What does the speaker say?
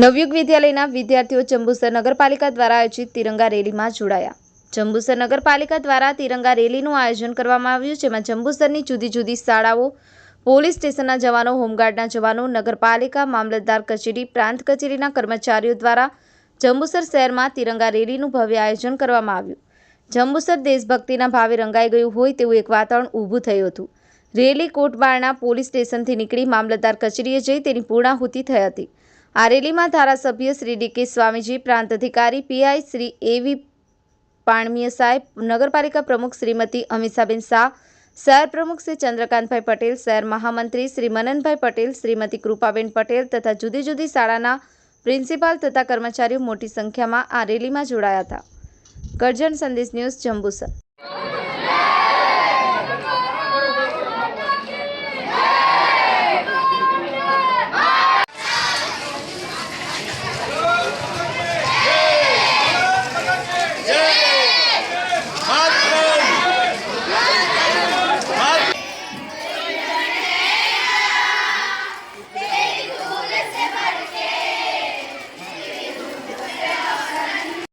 નવયુગ વિદ્યાલયના વિદ્યાર્થીઓ જંબુસર નગરપાલિકા દ્વારા આયોજિત તિરંગા રેલીમાં જોડાયા. જંબુસર નગરપાલિકા દ્વારા તિરંગા રેલીનું આયોજન કરવામાં આવ્યું, જેમાં જંબુસરની જુદી જુદી શાળાઓ, પોલીસ સ્ટેશનના જવાનો, હોમગાર્ડના જવાનો, નગરપાલિકા, મામલતદાર કચેરી, પ્રાંત કચેરીના કર્મચારીઓ દ્વારા જંબુસર શહેરમાં તિરંગા રેલીનું ભવ્ય આયોજન કરવામાં આવ્યું. જંબુસર દેશભક્તિના ભાવે રંગાઈ ગયું હોય તેવું એક વાતાવરણ ઊભું થયું હતું. રેલી કોટબારના પોલીસ સ્ટેશનથી નીકળી મામલતદાર કચેરીએ જઈ તેની પૂર્ણાહુતિ થઈ હતી. આ રેલીમાં ધારાસભ્ય શ્રી ડીકે સ્વામીજી, પ્રાંત અધિકારી પીઆઈ શ્રી એવી પાણમીય સાહેબ, નગરપાલિકા પ્રમુખ શ્રીમતી અમીષાબેન શાહ, શહેર પ્રમુખ શ્રી ચંદ્રકાંતભાઈ પટેલ, શહેર મહામંત્રી શ્રી મનનભાઈ પટેલ, શ્રીમતી કૃપાબેન પટેલ તથા જુદી જુદી શાળાના પ્રિન્સિપાલ તથા કર્મચારીઓ મોટી સંખ્યામાં આ રેલીમાં જોડાયા હતા. ગર્જન સંદેશ ન્યૂઝ જંબુસર.